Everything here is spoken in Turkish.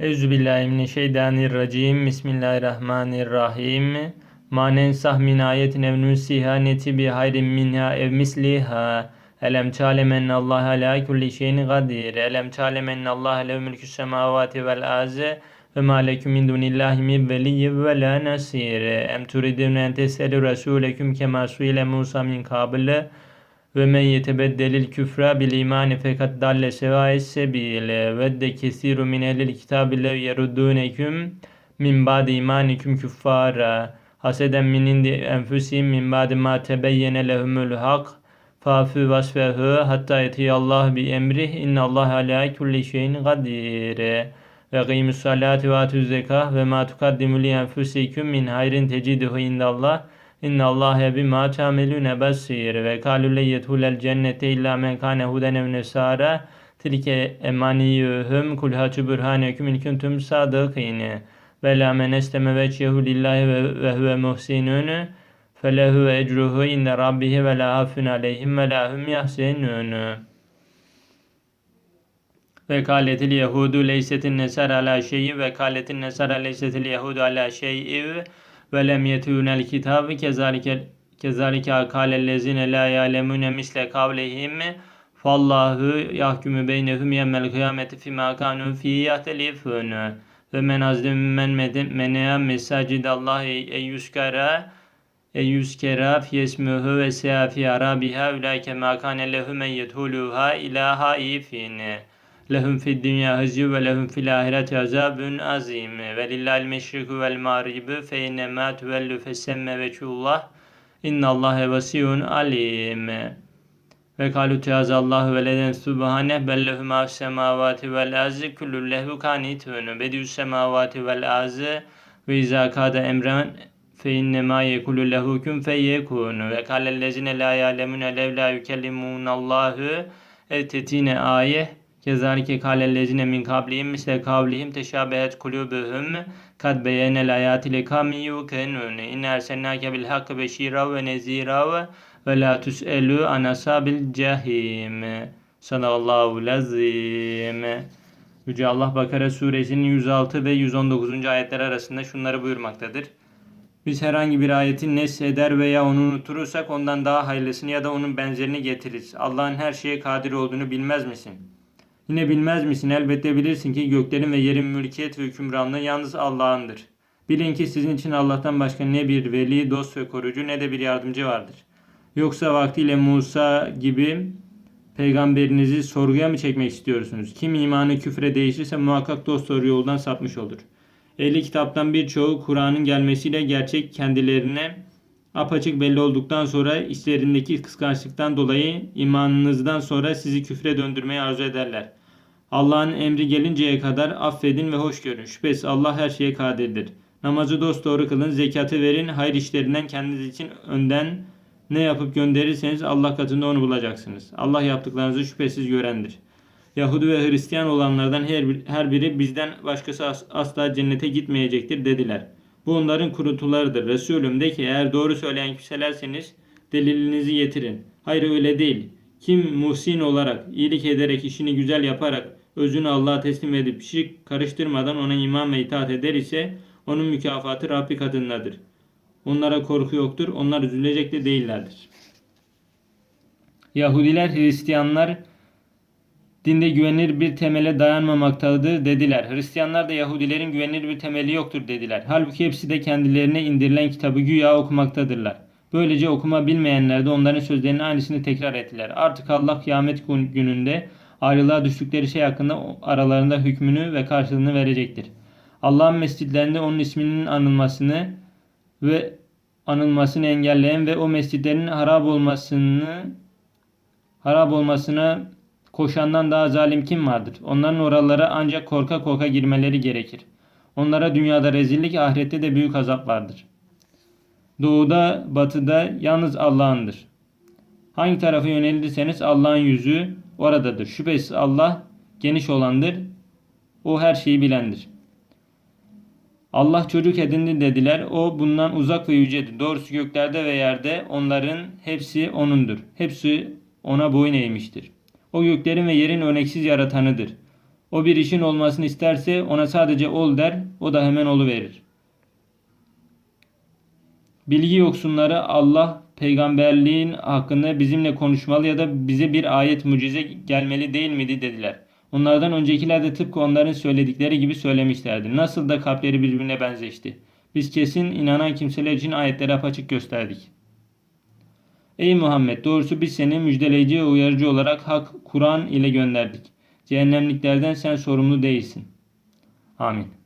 Euzubillahimineşşeytanirracim. Bismillahirrahmanirrahim. Ma nensah min ayetin ev nusiha neti bi hayrin minha ev misliha. Elem ta'lem Allah ala kulli şeyin kadir. Elem ta'lem Allah lehu mülkü semavati vel arze ve ma lekum min dunillahi min veliyyi ve la nasir. Em turidun en teselu rasuleküm kema suile Musa min kabile. Ve men yetebeddelil küfra bil imani fekat dalle sevâes sebîle vedde kesiru min ehlil kitâbi lev yeruddûneküm min ba'di imanikum küffâra. Haseden min indi enfusihim min ba'di ma tebeyyene lehumul hak. Fâfü vasfehu hatta yetiyallah bi emrih innallah ala kulli şeyin kadir. Ve kıymus salati ve atuz zekah ve ma tukaddimu li enfusikum min hayrin teciduhu indallah İnna Allahe bima ta'melune basir ve kalu le yedhulel cennete illa men kane huden ev nesara tilke emaniyuhum kul hatu burhanekum in kuntum sadıkine ve la men esteme vecehu lillahi ve, ve huve muhsinun felehu ecruhu inde rabbihi ve la afun aleyhim ve la hum yahsenun ve kâletil yehudu leysetin nesar ala şeyi ve kâletin nesar leysetil yehudu ala şeyi ve lem yetûnel kitabı kezalike kezalike kâlellezine la ya'lemune misle kavlehim fallahu yahkumu beynehum yevmel kıyameti fîmâ kânû fî yahtelifûn ve men azlem men menea mesacidallahi ey yuskara ey yuskara fi esmuhu ve se'a fi arabiha ulaike ma kâne lehum en yedhuluha ilâ haifin lehum fid dünya hızyu ve lehum fil ahireti azabun azim. Ve lillahil meşriku vel mağribu fe innemâ tüvellu fessemme veçullah. İnnallâhe vasiyun alim. Ve kalu teazallahu ve leden subhane bellehu ma semavati vel arzi kullu lehu kanitun. Bediüs semavati vel arzi ve izâ kâde emren fe innemâ yekulu lehu kun feyekun ve kâlellezine la yâlemune lev la yükellimunallahu ev tetine ayeh Kezalike kâlellezine min kablihim misle kavlihim teşabehet kulubuhum kad beyenel ayati lekami yukenun inne ersennâke bil hakkı beşîra ve nezîra ve la tüs'elû an asâbil cehîm sadallahu lazîm Yüce Allah Bakara suresinin 106 ve 119. ayetler arasında şunları buyurmaktadır. Biz herhangi bir ayeti nesheder veya onu unuturursak ondan daha hayırlısını ya da onun benzerini getiririz. Allah'ın her şeye kadir olduğunu bilmez misin? Yine bilmez misin? Elbette bilirsin ki göklerin ve yerin mülkiyet ve hükümranlığı yalnız Allah'ındır. Bilin ki sizin için Allah'tan başka ne bir veli, dost ve koruyucu ne de bir yardımcı vardır. Yoksa vaktiyle Musa gibi peygamberinizi sorguya mı çekmek istiyorsunuz? Kim imanı küfre değişirse muhakkak dost doğru yoldan sapmış olur. Ehli kitaptan birçoğu Kur'an'ın gelmesiyle gerçek kendilerine apaçık belli olduktan sonra işlerindeki kıskançlıktan dolayı imanınızdan sonra sizi küfre döndürmeyi arzu ederler. Allah'ın emri gelinceye kadar affedin ve hoş görün. Şüphesiz Allah her şeye kadirdir. Namazı dosdoğru kılın, zekatı verin, hayır işlerinden kendiniz için önden ne yapıp gönderirseniz Allah katında onu bulacaksınız. Allah yaptıklarınızı şüphesiz görendir. Yahudi ve Hristiyan olanlardan her, her biri bizden başkası asla cennete gitmeyecektir dediler. Bu onların kurutularıdır. Resulüm de ki eğer doğru söyleyen kimselerseniz delilinizi getirin. Hayır öyle değil. Kim muhsin olarak, iyilik ederek, işini güzel yaparak, özünü Allah'a teslim edip şirk karıştırmadan ona iman ve itaat eder ise onun mükafatı Rabbi katındadır. Onlara korku yoktur. Onlar üzülecek de değillerdir. Yahudiler, Hristiyanlar dinde güvenilir bir temele dayanmamaktadır dediler. Hristiyanlar da Yahudilerin güvenilir bir temeli yoktur dediler. Halbuki hepsi de kendilerine indirilen kitabı güya okumaktadırlar. Böylece okuma bilmeyenler de onların sözlerinin aynısını tekrar ettiler. Artık Allah kıyamet gününde ayrılığa düştükleri şey hakkında aralarında hükmünü ve karşılığını verecektir. Allah'ın mescitlerinde onun isminin anılmasını ve anılmasını engelleyen ve o mescitlerin harap olmasını harap olmasına koşandan daha zalim kim vardır? Onların oralara ancak korka korka girmeleri gerekir. Onlara dünyada rezillik, ahirette de büyük azap vardır. Doğuda, batıda yalnız Allah'ındır. Hangi tarafa yönelirseniz Allah'ın yüzü oradadır. Şüphesiz Allah geniş olandır. O her şeyi bilendir. Allah çocuk edindi dediler. O bundan uzak ve yücedir. Doğrusu göklerde ve yerde onların hepsi O'nundur. Hepsi O'na boyun eğmiştir. O göklerin ve yerin örneksiz yaratanıdır. O bir işin olmasını isterse ona sadece ol der, o da hemen olu verir. Bilgi yoksunları Allah peygamberliğin hakkında bizimle konuşmalı ya da bize bir ayet mucize gelmeli değil miydi dediler. Onlardan öncekiler de tıpkı onların söyledikleri gibi söylemişlerdi. Nasıl da kalpleri birbirine benzeşti. Biz kesin inanan kimseler için ayetleri apaçık gösterdik. Ey Muhammed doğrusu biz seni müjdeleyici ve uyarıcı olarak hak Kur'an ile gönderdik. Cehennemliklerden sen sorumlu değilsin. Amin.